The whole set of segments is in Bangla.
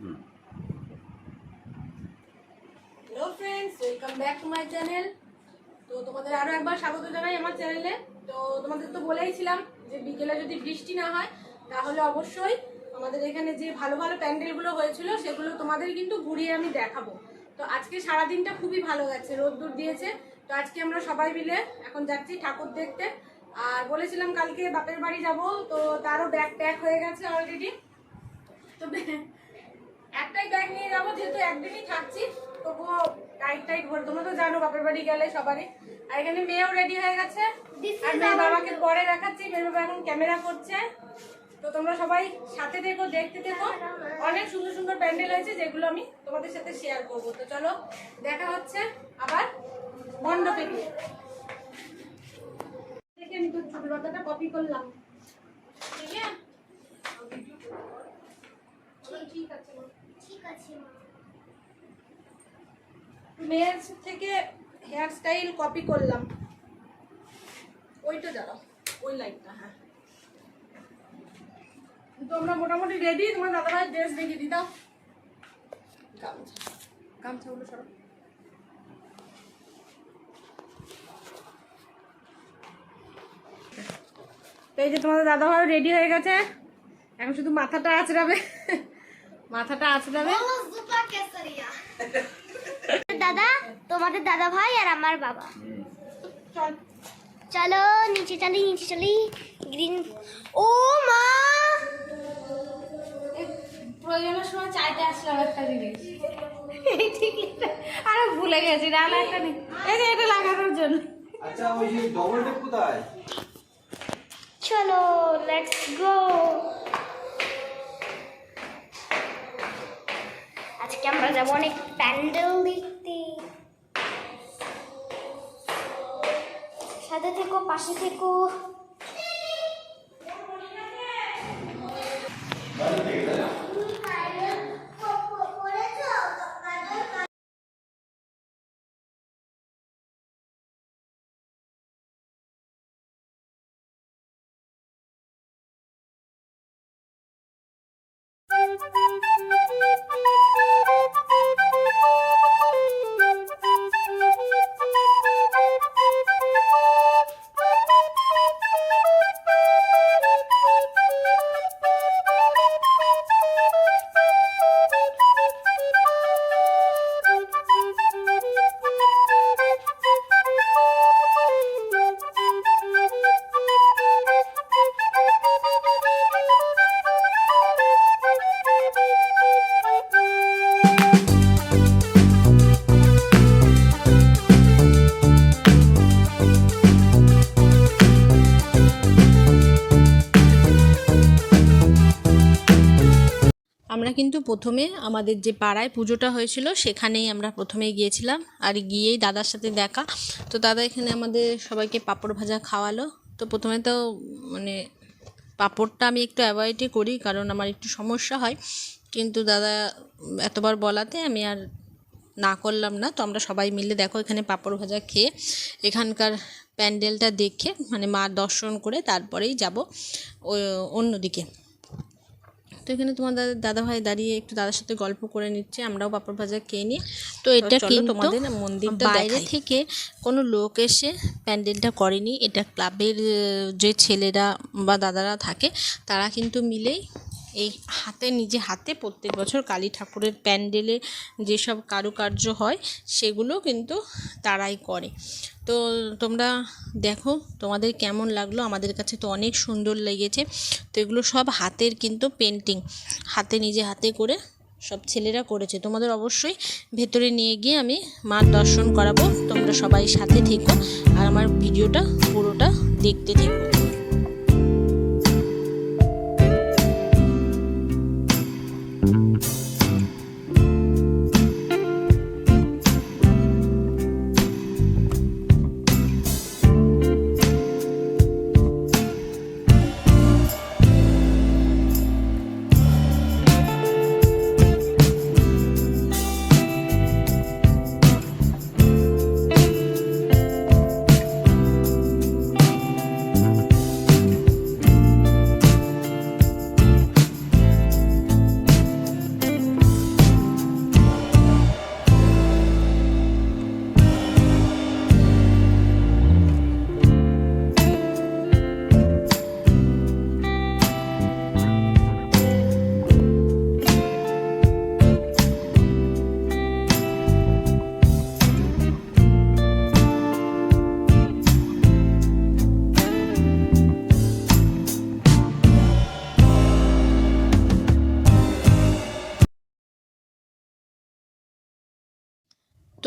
Hello friends welcome back to my channel তো তোমাদের আরও একবার স্বাগত জানাই আমার চ্যানেলে তো তোমাদের তো বলেইছিলাম যে বিকেলে যদি বৃষ্টি না হয়, তাহলে অবশ্যই আমাদের এখানে যে ভালো ভালো প্যান্ডেলগুলো হয়েছিল, সেগুলো তোমাদের কিন্তু ঘুরিয়ে আমি দেখাবো। তো আজকে সারাদিনটা খুবই ভালো গেছে রোদ্দুর দিয়েছে। তো আজকে আমরা সবাই মিলে এখন যাচ্ছি ঠাকুর দেখতে। আর বলেছিলাম কালকে বাপের বাড়ি যাব, তো তারও ব্যাগ প্যাক হয়ে গেছে অলরেডি তো একটাই ব্যাগ নিয়ে যাব যেহেতু একদিনই থাকছি তবুও টাইট টাইট ভরে তোমরা তো জানো বাপের বাড়ি গেলে সবারই। আর এখানে মেয়েও রেডি হয়ে গেছে। আর মেয়ে বাবাকে পরে দেখাচ্ছি মেয়ে বাবা এখন ক্যামেরা করছে। তো তোমরা সবাই সাথে দেখো দেখতে দেখো অনেক সুন্দর সুন্দর প্যান্ডেল হয়েছে যেগুলো আমি তোমাদের সাথে শেয়ার করব। তো চলো দেখা হচ্ছে আবার মণ্ডপে গিয়ে দেখে আমি তোর ছোট কথাটা কপি করলাম ঠিক আছে ঠিক আছে মা। ঠিক আছে মা মেয়ের থেকে হেয়ার স্টাইল কপি করলাম। ওইটা দাঁড়াও, ওই লাইটটা হ্যাঁ। তোমরা মোটামুটি রেডি তোমার দাদাভাই ড্রেস দেখিয়ে দাও। গামছা। গামছাগুলো সরো। তো এই যে তোমাদের দাদাভাই রেডি হয়ে গেছে। এখন শুধু মাথাটা আঁচড়াবে। মাথাটা আঁচড়াবে। দাদা তোমাদের দাদা ভাই আর আমার বাবা। চলো। নিচে চলি নিচে চলি। গ্রিন ও মা! প্রয়োজনের সময় চাইতে আসলাম একটা জিনিস। ঠিক আরে ভুলে গেছি ডাল একটা নেই এই এটা লাগানোর জন্য। আচ্ছা ওই ডবল টেপ কোথায়? চলো লেটস গো আজকে আমরা যাব অনেক প্যান্ডেল দেখতে। থেকো পাশে থেকো। আমরা কিন্তু প্রথমে আমাদের যে পাড়ায় পুজোটা হয়েছিল, সেখানেই আমরা প্রথমে গিয়েছিলাম আর গিয়েই দাদার সাথে দেখা। তো দাদা এখানে আমাদের সবাইকে পাঁপড় ভাজা খাওয়ালো। তো প্রথমে তো মানে পাঁপড়টা আমি একটু অ্যাভয়েডই করি, কারণ আমার একটু সমস্যা হয়। কিন্তু দাদা এতবার বলাতে আমি আর না করলাম না। তো আমরা সবাই মিলে দেখো এখানে পাঁপড় ভাজা খেয়ে এখানকার প্যান্ডেলটা দেখে মানে মা দর্শন করে তারপরেই যাব অন্যদিকে। এখানে তোমার দাদা দাদা ভাই দাঁড়িয়ে একটু দাদার সাথে গল্প করে নিচ্ছে আমরাও পাপড় ভাজা খেয়ে নিই। তো এটা কিন্তু তোমাদের তোমাদের মন্দিরটা বাইরে থেকে কোনো লোক এসে প্যান্ডেলটা করেনি। এটা ক্লাবের যে ছেলেরা বা দাদারা থাকে তারা কিন্তু মিলেই এই হাতে, নিজে হাতে প্রত্যেক বছর কালী ঠাকুরের প্যান্ডেলে যেসব কারুকার্য হয়, সেগুলো কিন্তু তারাই করে। তো তোমরা দেখো তোমাদের কেমন লাগল। আমাদের কাছে তো অনেক সুন্দর লেগেছে। তো এগুলো সব হাতের কিন্তু পেন্টিং। হাতে, নিজে হাতে করে সব ছেলেরা করেছে। তোমাদের অবশ্যই ভেতরে নিয়ে গিয়ে আমি মার দর্শন করাবো। তোমরা সবাই সাথে থেকো আর আমার ভিডিওটা পুরোটা দেখতে থেকো।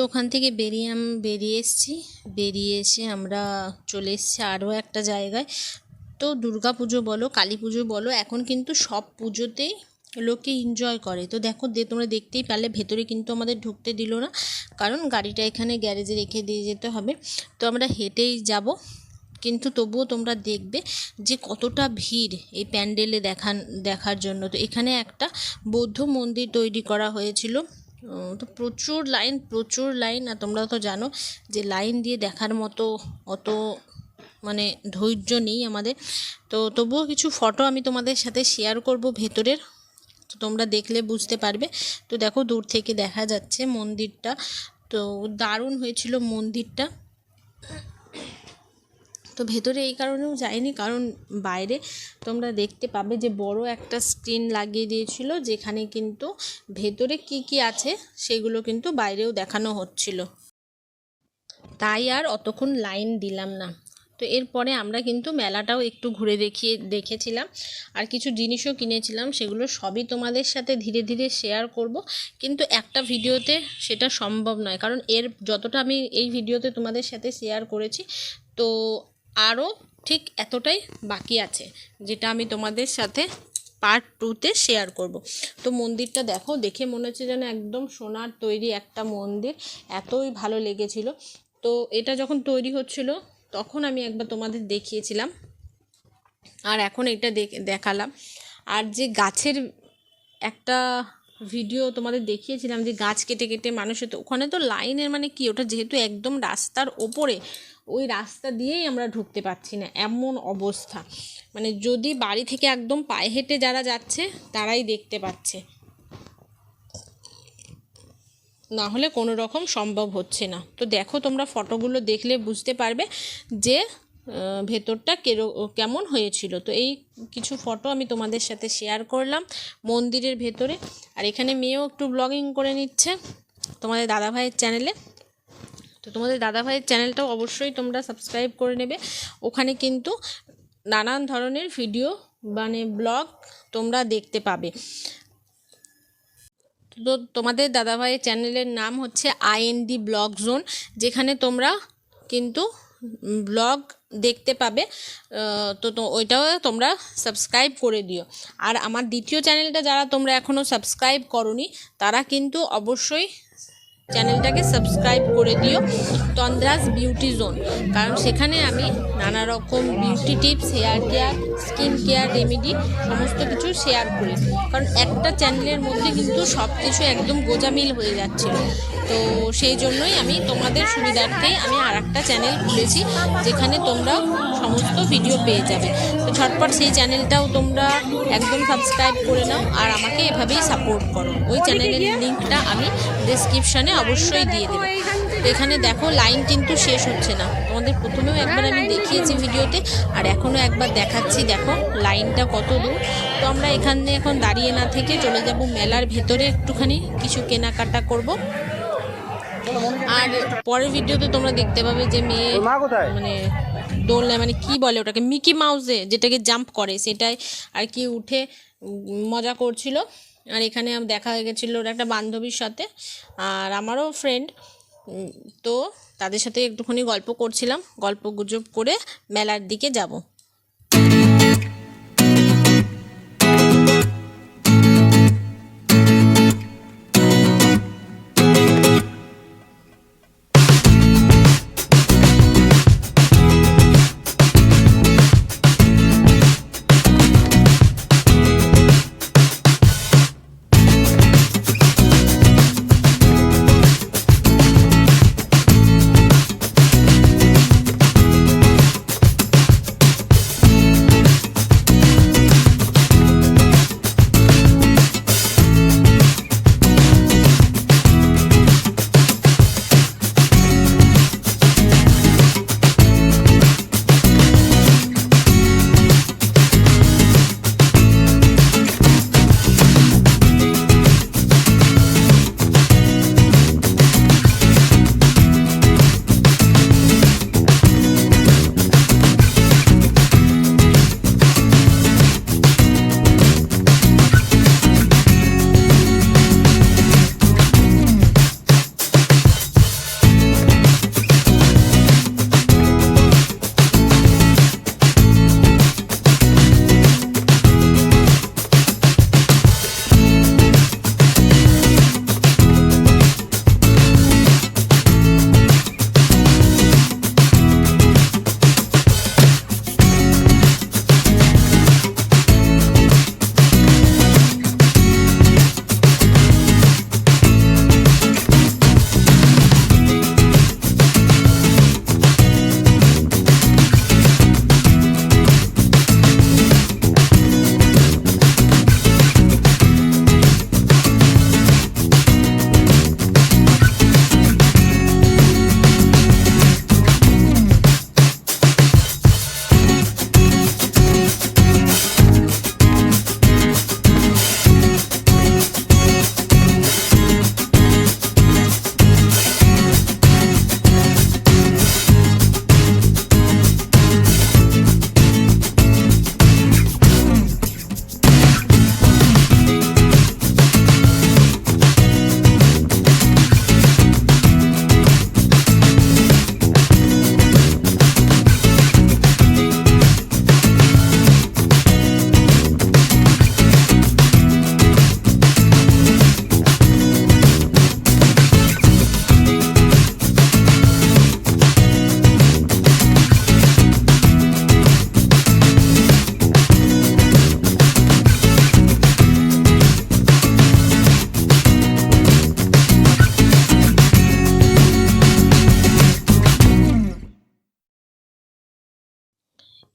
ওখান থেকে বেরিয়ে আমি, বেরিয়ে এসেছি। বেরিয়ে এসে আমরা চলে এসেছি আরও একটা জায়গায়। তো দুর্গা পুজো বলো, কালী পুজো বলো, এখন কিন্তু সব পুজোতেই লোকে এনজয় করে। তো দেখো, দে, তোমরা দেখতেই পারলে, ভেতরে কিন্তু আমাদের ঢুকতে দিল না। কারণ গাড়িটা এখানে গ্যারেজে রেখে দিয়ে যেতে হবে। তো আমরা হেঁটেই যাব। কিন্তু তবুও তোমরা দেখবে যে কতটা ভিড় এই প্যান্ডেলে দেখান, দেখার জন্য। তো এখানে একটা বৌদ্ধ মন্দির তৈরি করা হয়েছিল। তো প্রচুর লাইন প্রচুর লাইন, আর তোমরা তো জানো যে লাইন দিয়ে দেখার মতো অত মানে ধৈর্য নেই আমাদের। তো তবুও কিছু ফটো আমি তোমাদের সাথে শেয়ার করব ভেতরের। তো তোমরা দেখলে বুঝতে পারবে। তো দেখো, দূর থেকে দেখা যাচ্ছে মন্দিরটা। তো দারুণ হয়েছিল মন্দিরটা। তো ভেতরে এই কারণেও যাইনি কারণ বাইরে তোমরা দেখতে পাবে যে বড় একটা স্ক্রিন লাগিয়ে দিয়েছিল, যেখানে কিন্তু ভেতরে কি কি আছে সেগুলো কিন্তু বাইরেও দেখানো হচ্ছিল। তাই আর অতক্ষণ লাইন দিলাম না। তো এরপরে আমরা কিন্তু মেলাটাও একটু ঘুরে দেখিয়ে দেখেছিলাম। আর কিছু জিনিসও কিনেছিলাম, সেগুলো সবই তোমাদের সাথে ধীরে ধীরে শেয়ার করব। কিন্তু একটা ভিডিওতে সেটা সম্ভব নয়, কারণ এর যতটা আমি এই ভিডিওতে তোমাদের সাথে শেয়ার করেছি, তো আরও ঠিক এতটাই বাকি আছে, যেটা আমি তোমাদের সাথে পার্ট টুতে শেয়ার করব। তো মন্দিরটা দেখো, দেখে মনে হচ্ছে যেন একদম সোনার তৈরি একটা মন্দির, এতই ভালো লেগেছিল। তো এটা যখন তৈরি হচ্ছিল, তখন আমি একবার তোমাদের দেখিয়েছিলাম, আর এখন এটা দেখ- দেখালাম। আর যে গাছের একটা ভিডিও তোমাদের দেখিয়েছিলাম, যে গাছ কেটে কেটে মানুষের তো, ওখানে তো লাইনের মানে কি, ওটা যেহেতু একদম রাস্তার ওপরে ওই রাস্তা দিয়েই আমরা ঢুকতে পারছি না, এমন অবস্থা। মানে যদি বাড়ি থেকে একদম পায়ে হেঁটে যারা যাচ্ছে, তারাই দেখতে পাচ্ছে। না হলে কোনো রকম সম্ভব হচ্ছে না। তো দেখো তোমরা ফটোগুলো দেখলে বুঝতে পারবে যে ভেতরটা কেরো, কেমন হয়েছিল। তো এই কিছু ফটো আমি তোমাদের সাথে শেয়ার করলাম মন্দিরের ভেতরে। আর এখানে মেয়েও একটু ব্লগিং করে নিচ্ছে তোমাদের দাদাভাইয়ের চ্যানেলে তো তোমাদের দাদাভাইয়ের চ্যানেলটাও অবশ্যই তোমরা সাবস্ক্রাইব করে নেবে। ওখানে কিন্তু নানান ধরনের ভিডিও মানে ব্লগ তোমরা দেখতে পাবে। তো তোমাদের দাদাভাইয়ের চ্যানেলের নাম হচ্ছে আইএনডি ব্লগ জোন যেখানে তোমরা কিন্তু ব্লগ দেখতে পাবে। তো তো ওইটাও তোমরা সাবস্ক্রাইব করে দিও। আর আমার দ্বিতীয় চ্যানেলটা যারা তোমরা এখনও সাবস্ক্রাইব করনি, তারা কিন্তু অবশ্যই চ্যানেলটাকে সাবস্ক্রাইব করে দিও, তন্দ্রাস বিউটি জোন। কারণ সেখানে আমি নানা রকম beauty tips hair care skin care remedy সমস্ত কিছু শেয়ার করি। কারণ একটা চ্যানেলের মধ্যে কিন্তু সব কিছু একদম গোজামিল হয়ে যাচ্ছিল। তো সেই জন্যই আমি তোমাদের সুবিধার্থে আমি আর একটা চ্যানেল খুলেছি যেখানে তোমরা সমস্ত ভিডিও পেয়ে যাবে। তো ঝটপট সেই চ্যানেলটাও তোমরা একদম সাবস্ক্রাইব করে নাও আর আমাকে এভাবেই সাপোর্ট করো। ওই চ্যানেলের লিঙ্কটা আমি ডেসক্রিপশানে অবশ্যই দিয়ে দেবো। এখানে দেখো লাইন কিন্তু শেষ হচ্ছে না। তোমাদের প্রথমেও একবার আমি দেখিয়েছি ভিডিওতে আর এখনও একবার দেখাচ্ছি দেখো লাইনটা কত দূর। তো আমরা এখানে এখন দাঁড়িয়ে না থেকে চলে যাব মেলার ভেতরে একটুখানি কিছু কেনাকাটা করব। আর পরের ভিডিওতে তোমরা দেখতে পাবে যে মেয়ে মানে দোলনায় মানে কি বলে ওটাকে মিকি মাউসে যেটাকে জাম্প করে সেটাই আর কি উঠে মজা করছিল। আর এখানে দেখা হয়ে গেছিল ওর একটা বান্ধবীর সাথে আর আমারও ফ্রেন্ড তো তাদের সাথে একটুখানি গল্প করছিলাম গল্প গুজব করে মেলার দিকে যাব।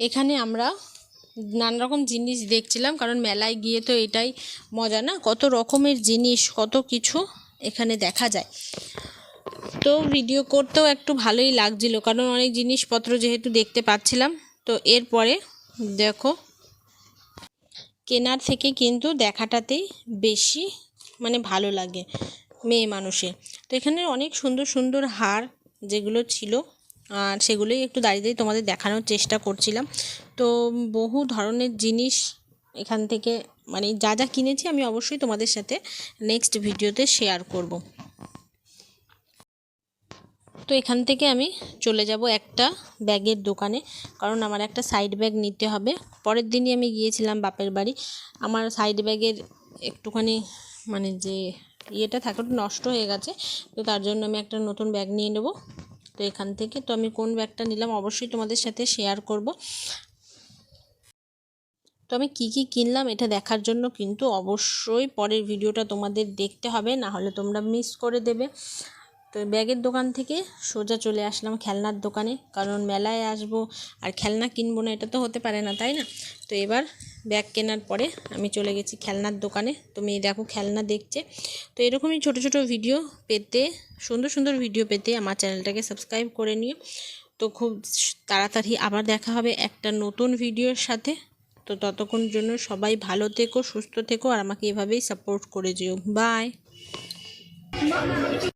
এখানে আমরা নানা রকম জিনিস দেখছিলাম, কারণ মেলায় গিয়ে তো এটাই মজা না? কত রকমের জিনিস, কত কিছু এখানে দেখা যায়। তো ভিডিও করতেও একটু ভালোই লাগছিল, কারণ অনেক জিনিসপত্র যেহেতু দেখতে পাচ্ছিলাম। তো এরপরে দেখো, কেনার থেকে কিন্তু দেখাটাতেই বেশি মানে ভালো লাগে মেয়ে মানুষের। তো এখানে অনেক সুন্দর সুন্দর হার যেগুলো ছিল আর সেগুলোই একটু দাঁড়িয়ে দাঁড়িয়ে তোমাদের দেখানোর চেষ্টা করছিলাম। তো বহু ধরনের জিনিস এখান থেকে মানে যা যা কিনেছি আমি অবশ্যই তোমাদের সাথে নেক্সট ভিডিওতে শেয়ার করব। তো এখান থেকে আমি চলে যাব একটা ব্যাগের দোকানে, কারণ আমার একটা সাইড ব্যাগ নিতে হবে। পরের দিনই আমি গিয়েছিলাম বাপের বাড়ি। আমার সাইড ব্যাগের একটুখানি মানে যে ইয়েটা থাকে নষ্ট হয়ে গেছে। তো তার জন্য আমি একটা নতুন ব্যাগ নিয়ে নেব। তো এখান থেকে তো আমি কোন ব্যাগটা নিলাম অবশ্যই তোমাদের সাথে শেয়ার করব। তো আমি কী কী কিনলাম এটা দেখার জন্য কিন্তু অবশ্যই পরের ভিডিওটা তোমাদের দেখতে হবে না হলে তোমরা মিস করে দেবে। তো ব্যাগের দোকান থেকে সোজা চলে আসলাম খেলনার দোকানে। কারণ মেলায় আসব আর খেলনা কিনবো না, এটা তো হতে পারে না, তাই না? তো এবার ব্যাগ কেনার পরে আমি চলে গেছি খেলনার দোকানে। তো মেয়ে দেখো খেলনা দেখছে। তো এরকমই ছোট ছোট ভিডিও পেতে, সুন্দর সুন্দর ভিডিও পেতে আমার চ্যানেলটাকে সাবস্ক্রাইব করে নিও। তো খুব তাড়াতাড়ি আবার দেখা হবে একটা নতুন ভিডিওর সাথে। তো ততক্ষণ জন্য সবাই ভালো থেকো, সুস্থ থেকো, আর আমাকে এভাবেই সাপোর্ট করে যেও। বাই